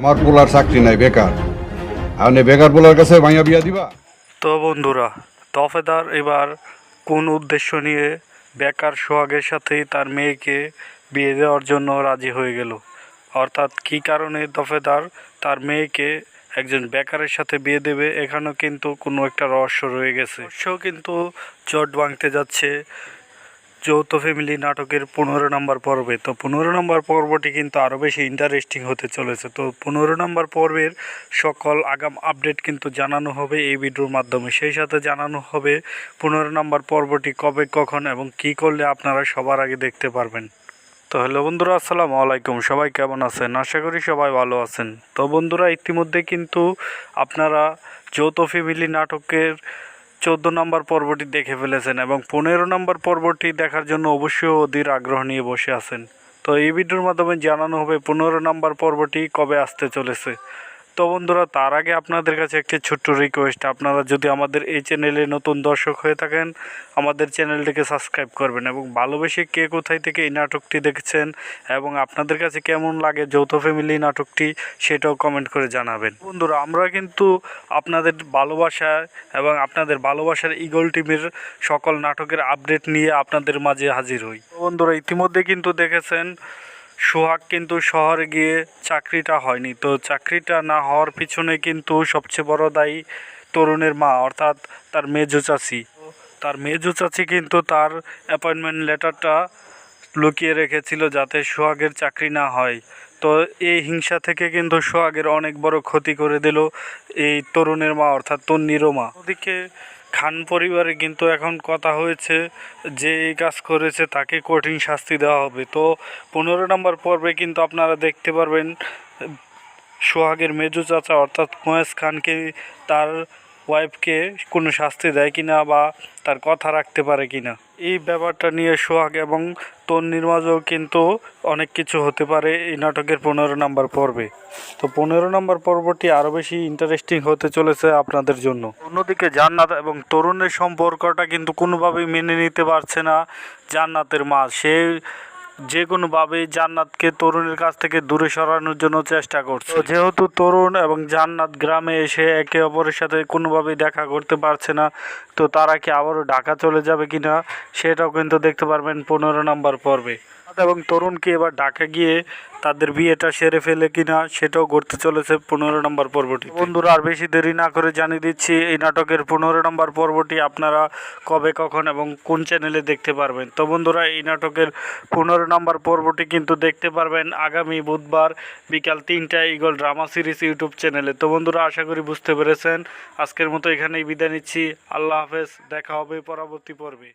আমার পোলার চাকরি নাই, বেকার। আপনি বেকার পোলার কাছে মাইয়া বিয়া দিবা? তো বন্ধুরা দফেদার এবার কোন উদ্দেশ্য নিয়ে বেকার সোহাগের সাথেই তার মেয়েকে বিয়ে দেওয়ার জন্য রাজি হয়ে গেল? অর্থাৎ কী কারণে দফেদার তার মেয়েকে একজন বেকারের সাথে বিয়ে দেবে? এখানেও কিন্তু কোনো একটা রহস্য রয়ে গেছে। সেও কিন্তু জট ভাঙতে যাচ্ছে যৌথ ফ্যামিলি নাটকের পনেরো নম্বর পর্বে। তো পনেরো নম্বর পর্বটি কিন্তু আরও বেশি ইন্টারেস্টিং হতে চলেছে। তো পনেরো নম্বর পর্বের সকল আগাম আপডেট কিন্তু জানানো হবে এই ভিডিওর মাধ্যমে। সেই সাথে জানানো হবে পনেরো নম্বর পর্বটি কবে, কখন এবং কি করলে আপনারা সবার আগে দেখতে পারবেন। তো হ্যালো বন্ধুরা, আসসালামু আলাইকুম। সবাই কেমন আছেন? আশা করি সবাই ভালো আছেন। তো বন্ধুরা, ইতিমধ্যে কিন্তু আপনারা যৌথ ফ্যামিলি নাটকের চোদ্দ নম্বর পর্বটি দেখে ফেলেছেন এবং পনেরো নম্বর পর্বটি দেখার জন্য অবশ্যই অধীর আগ্রহ নিয়ে বসে আছেন। তো এই ভিডিওর মাধ্যমে জানানো হবে পনেরো নম্বর পর্বটি কবে আসতে চলেছে। তো বন্ধুরা, তার আগে আপনাদের কাছে একটি ছোট্ট রিকোয়েস্ট আপনারা যদি আমাদের এই চ্যানেলে নতুন দর্শক হয়ে থাকেন, আমাদের চ্যানেলটিকে সাবস্ক্রাইব করবেন এবং ভালোবেসে কে কোথায় থেকে এই নাটকটি দেখছেন এবং আপনাদের কাছে কেমন লাগে যৌথ ফ্যামিলি নাটকটি, সেটাও কমেন্ট করে জানাবেন। বন্ধুরা, আমরা কিন্তু আপনাদের ভালোবাসা এবং আপনাদের ভালোবাসার ইগল টিমের সকল নাটকের আপডেট নিয়ে আপনাদের মাঝে হাজির হই। বন্ধুরা, ইতিমধ্যে কিন্তু দেখেছেন সোহাগ কিন্তু শহরে গিয়ে চাকরিটা হয়নি। তো চাকরিটা না হওয়ার পিছনে কিন্তু সবচেয়ে বড় দায়ী তরুণের মা, অর্থাৎ তার মেজো চাচি। তার মেজো চাচি কিন্তু তার অ্যাপয়েন্টমেন্ট লেটারটা লুকিয়ে রেখেছিল যাতে সোহাগের চাকরি না হয়। তো এই হিংসা থেকে কিন্তু সোহাগের অনেক বড় ক্ষতি করে দিল এই তরুণের মা, অর্থাৎ তন্নিরও মা। ওদিকে খান পরিবারে কিন্তু এখন কথা হয়েছে যে এই কাজ করেছে তাকে কঠিন শাস্তি দেওয়া হবে। তো পনেরো নম্বর পর্বে কিন্তু আপনারা দেখতে পারবেন, সোহাগের মেজু চাচা অর্থাৎ মহেশ খানকে তার ওয়াইফকে কোনো শাস্তি দেয় কিনা বা তার কথা রাখতে পারে কিনা। এই ব্যাপারটা নিয়ে সোহাগ এবং তন্নির মাঝেও কিন্তু অনেক কিছু হতে পারে এই নাটকের পনেরো নাম্বার পর্বে। তো পনেরো নম্বর পর্বটি আরও বেশি ইন্টারেস্টিং হতে চলেছে আপনাদের জন্য। অন্যদিকে জান্নাত এবং তরুণের সম্পর্কটা কিন্তু কোনোভাবেই মেনে নিতে পারছে না জান্নাতের মা সে যে কোনোভাবে জান্নাতকে তরুণের কাছ থেকে দূরে সরানোর জন্য চেষ্টা করছে। যেহেতু তরুণ এবং জান্নাত গ্রামে এসে একে অপরের সাথে কোনোভাবেই দেখা করতে পারছে না, তো তারা কি আবারও ঢাকা চলে যাবে কিনা, সেটাও কিন্তু দেখতে পারবেন পনেরো নম্বর পর্বে। এবং তরুণকে এবার ঢাকা গিয়ে তাদের বিয়েটা সেরে ফেলে কিনা সেটাও ঘটতে চলেছে পনেরো নম্বর পর্বটি। বন্ধুরা, আর বেশি দেরি না করে জানিয়ে দিচ্ছি, এই নাটকের পনেরো নম্বর পর্বটি আপনারা কবে, কখন এবং কোন চ্যানেলে দেখতে পারবেন। তো বন্ধুরা, এই নাটকের পনেরো নম্বর পর্বটি কিন্তু দেখতে পারবেন আগামী বুধবার বিকাল তিনটায় ইগল ড্রামা সিরিজ ইউটিউব চ্যানেলে তো বন্ধুরা, আশা করি বুঝতে পেরেছেন। আজকের মতো এখানেই বিদায় নিচ্ছি। আল্লাহ হাফেজ, দেখা হবে পরবর্তী পর্বে।